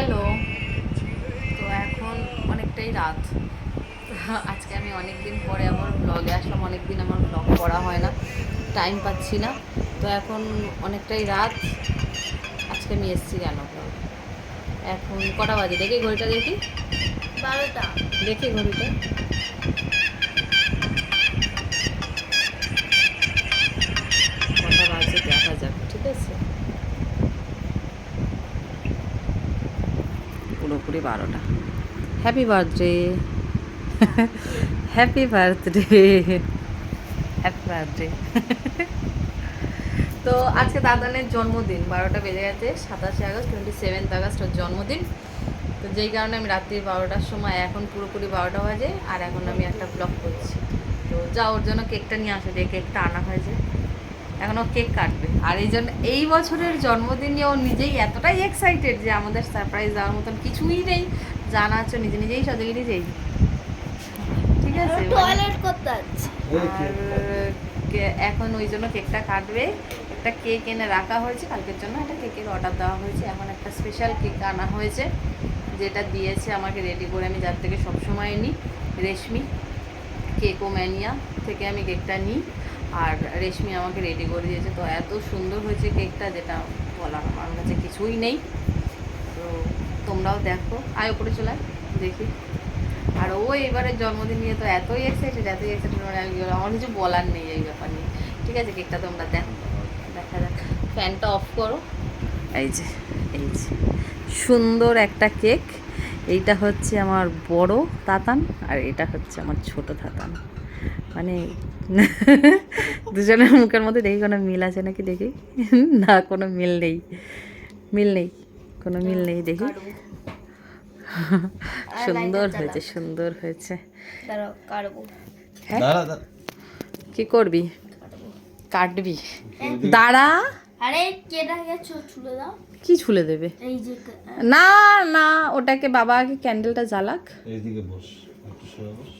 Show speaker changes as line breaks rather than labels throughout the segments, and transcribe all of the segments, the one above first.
Hello তো এখন অনেকটাই রাত। আজকে আমি অনেক দিন পরে আমার ব্লগে আসলাম অনেক দিন আমার ব্লগ করা হয় না টাইম পাচ্ছি না। তো এখন অনেকটাই রাত। আজকে আমি এসেছি কেন? এখন কটা বাজে? দেখি ঘড়িটা দেখি।
বারোটা।
দেখি ঘড়িটা কটা বাজে দেখা যাক ঠিক আছে পুরোপুরি বারোটা। Happy birthday happy birthday happy birthday তো আজকে দাদানের জন্মদিন, বারোটা বেজে গেছে, সাতাশে আগস্ট টোয়েন্টি সেভেন্থ আগস্ট ওর জন্মদিন। তো যেই কারণে আমি রাত্রি বারোটার সময় এখন পুরোপুরি বারোটা বাজে, আর এখন আমি একটা ব্লগ করছি। তো যা ওর জন্য কেকটা নিয়ে আসে যে কেকটা আনা হয়েছে। এখন ও কেক কাটবে। আর এই জন্য এই বছরের জন্মদিন নিয়ে ও নিজেই এতটাই এক্সাইটেড যে আমাদের সারপ্রাইজ দেওয়ার মতন কিছুই নেই। জানা আছে নিজে নিজেই সদেগে নিজেই। ঠিক আছে মানে-
টয়লেট করতে যাচ্ছি।
আর কে- এখন ওই জন্য কেকটা কাটবে। একটা কেক এনে রাখা হয়েছে কালকের জন্য একটা কেকের অর্ডার দেওয়া হয়েছে। এখন একটা স্পেশাল কেক আনা হয়েছে যেটা দিয়েছে আমাকে রেডি করে আমি যার থেকে সবসময় নিই রেশমি কেকো ম্যানিয়া থেকে আমি কেকটা নিই। আর রেশমি আমাকে রেডি করে দিয়েছে। তো এত সুন্দর হয়েছে কেকটা যেটা বলার আমার কাছে কিছুই নেই। তো তোমরাও দেখো। আয় ওপরে চলে দেখি। আর ও এবারে জন্মদিন নিয়ে তো এতই এক্সাইটেড এতই এক্সাইটেড মানে আমি আমার কিছু বলার নেই এই ব্যাপার নিয়ে। ঠিক আছে কেকটা তোমরা দেখো, দেখা যাক। ফ্যানটা অফ করো। এই যে এই যে, সুন্দর একটা কেক এইটা হচ্ছে আমার বড় তাতান আর এটা হচ্ছে আমার ছোট তাতান। মানে দুজনের মুখের মধ্যে দেখি কোনো মিল আছে নাকি দেখি? না কোনো মিল নেই। মিল নেই কোনো মিল নেই দেখি। সুন্দর হয়েছে সুন্দর হয়েছে। হ্যাঁ?
দাঁড়া দাঁড়া।
কি করবি? কাটবি। দাঁড়া।
আরে কেটা গেছো ছুলে দাও।
কি ছুলে দেবে?
এই যে
না না ওটাকে বাবা আগে ক্যান্ডেলটা জ্বালাক।
এইদিকে বস একটু বস।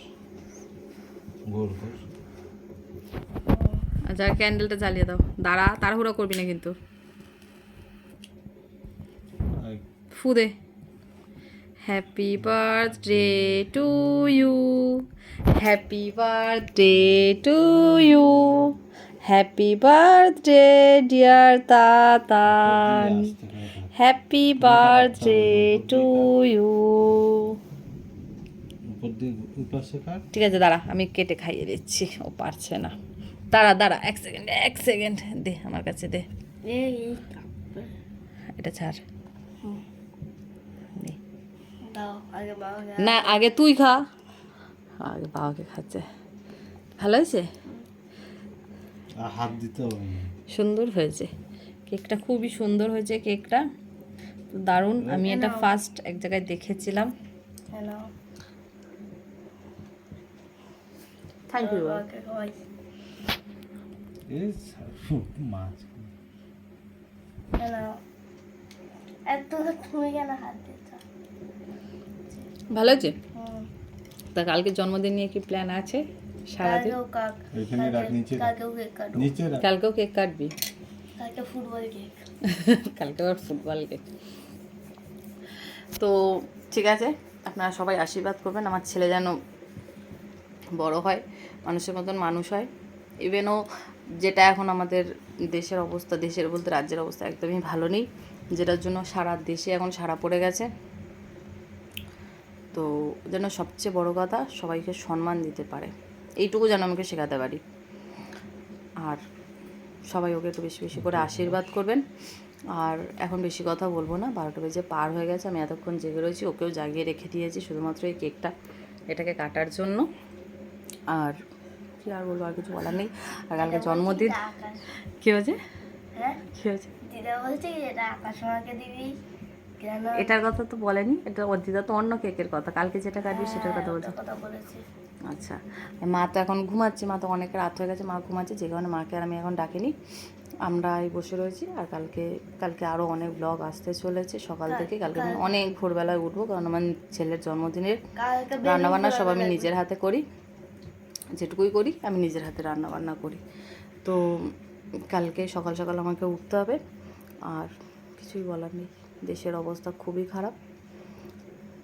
গোল কর।
আচ্ছা ক্যান্ডেলটা জ্বালিয়ে দাও। দাঁড়া তাড়াহুড়ো করবি না কিন্তু। ফু দে। Happy birthday to you happy birthday to you happy birthday dear Tatan. Happy birthday to you
উপর দিয়ে উপাসে কাট।
ঠিক আছে দাঁড়া আমি কেটে খাইয়ে দিচ্ছি। ও পারছে না। দাঁড়া দাঁড়া এক সেকেন্ড এক সেকেন্ড দে আমার কাছে দে। এটা ছাড়। নে।
দাও আগে বাবাকে
না আগে তুই খা। আগে বাবাকে খাচ্ছে। ভালো হয়েছে?
হাত দিতে হবে
সুন্দর হয়েছে। কেকটা খুবই সুন্দর হয়েছে কেকটা। তো দারুণ আমি এটা ফার্স্ট এক জায়গায় দেখেছিলাম।
হ্যালো
থ্যাংক ইউ
বাবাকে খাওয়াই
এই সা- মাছ
হ্যালো এত তুমি কেন হাত দিচ্ছ
ভালো
হুম।
তা কালকে জন্মদিন নিয়ে কি প্ল্যান আছে সারাদিন?
কালকেও কাক কাটবো।
নিচে রাখ।
কালকেও কেক কাটবি?
কালকে ফুটবল কেক
কালকে আবার ফুটবল কেক তো ঠিক আছে আপনারা সবাই আশীর্বাদ করবেন আমার ছেলে যেন বড় হয়। মানুষের মতন মানুষ হয়। ইভেনও যেটা এখন আমাদের দেশের অবস্থা, দেশের বলতে রাজ্যের অবস্থা একদমই ভালো নেই। যেটার জন্য সারা দেশে এখন সারা পড়ে গেছে। তো যেন সবচেয়ে বড় কথা, সবাইকে সম্মান দিতে পারে। এইটুকু যেন আমাকে শেখাতে পারি। আর সবাই ওকে একটু বেশি বেশি করে আশীর্বাদ করবেন। আর এখন বেশি কথা বলব না, বারোটা বেজে পার হয়ে গেছে। আমি এতক্ষণ জেগে রয়েছি, ওকেও জাগিয়ে রেখে দিয়েছি শুধুমাত্র এই কেকটা। এটাকে কাটার জন্য। আর কি আর বলব আর কিছু বলার নেই। আর কালকে জন্মদিন। কী হয়েছে?
হ্যাঁ?
কী হয়েছে?
দিদা
এটার কথা তো বলেনি। এটা অর্জিতা তো অন্য কেকের কথা। কালকে যেটা কাটবি সেটার কথা বলছে। আচ্ছা। মা তো এখন ঘুমাচ্ছে। মা তো অনেক রাত হয়ে গেছে। মা ঘুমাচ্ছে যে কারণে মাকে আর আমি এখন ডাকিনি। আমরা এই বসে রয়েছি। আর কালকে কালকে আরও অনেক ব্লগ আসতে চলেছে সকাল থেকে। কালকে আমি অনেক ভোরবেলায় উঠবো। কারণ আমার ছেলের জন্মদিনের রান্নাবান্না সব আমি নিজের হাতে করি। যেটুকুই করি আমি নিজের হাতে রান্না বান্না করি। তো কালকে সকাল সকাল আমাকে উঠতে হবে। আর কিছুই বলার নেই। দেশের অবস্থা খুবই খারাপ।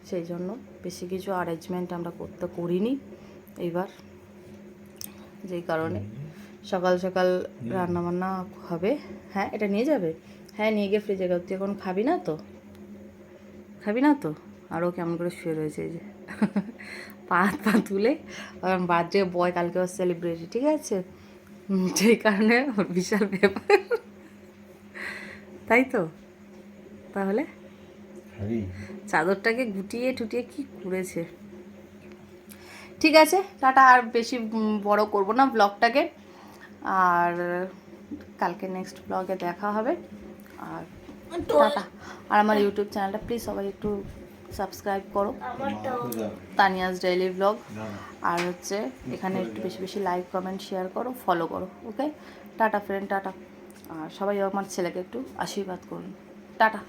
সেই জন্য বেশি কিছু অ্যারেঞ্জমেন্ট আমরা করতে করিনি এইবার যেই কারণে সকাল সকাল রান্না বান্না হবে। হ্যাঁ এটা নিয়ে যাবে? হ্যাঁ নিয়ে গিয়ে ফ্রিজে তুই এখন খাবি না তো? খাবি না তো? আরও কেমন করে শুয়ে রয়েছে এই যে। পা পা তুলে কারণ বার্থডে বয় কালকে ওর সেলিব্রেটি ঠিক আছে? সেই কারণে ওর বিশাল ব্যাপার। তাই তো? তাহলে? চাদরটাকে গুটিয়ে টুটিয়ে কি করেছে? ঠিক আছে টাটা আর বেশি বড় করব না ব্লগটাকে আর কালকে নেক্সট ব্লগে দেখা হবে। আর টাটা। আর আমার ইউটিউব চ্যানেলটা প্লিজ সবাই একটু সাবস্ক্রাইব করো।
তানিয়াজ
তানিয়াস ডেইলি ব্লগ আর হচ্ছে এখানে একটু বেশি বেশি লাইক কমেন্ট শেয়ার করো ফলো করো ওকে টাটা ফ্রেন্ড টাটা। আর সবাই আমার ছেলেকে একটু আশীর্বাদ করুন। টাটা।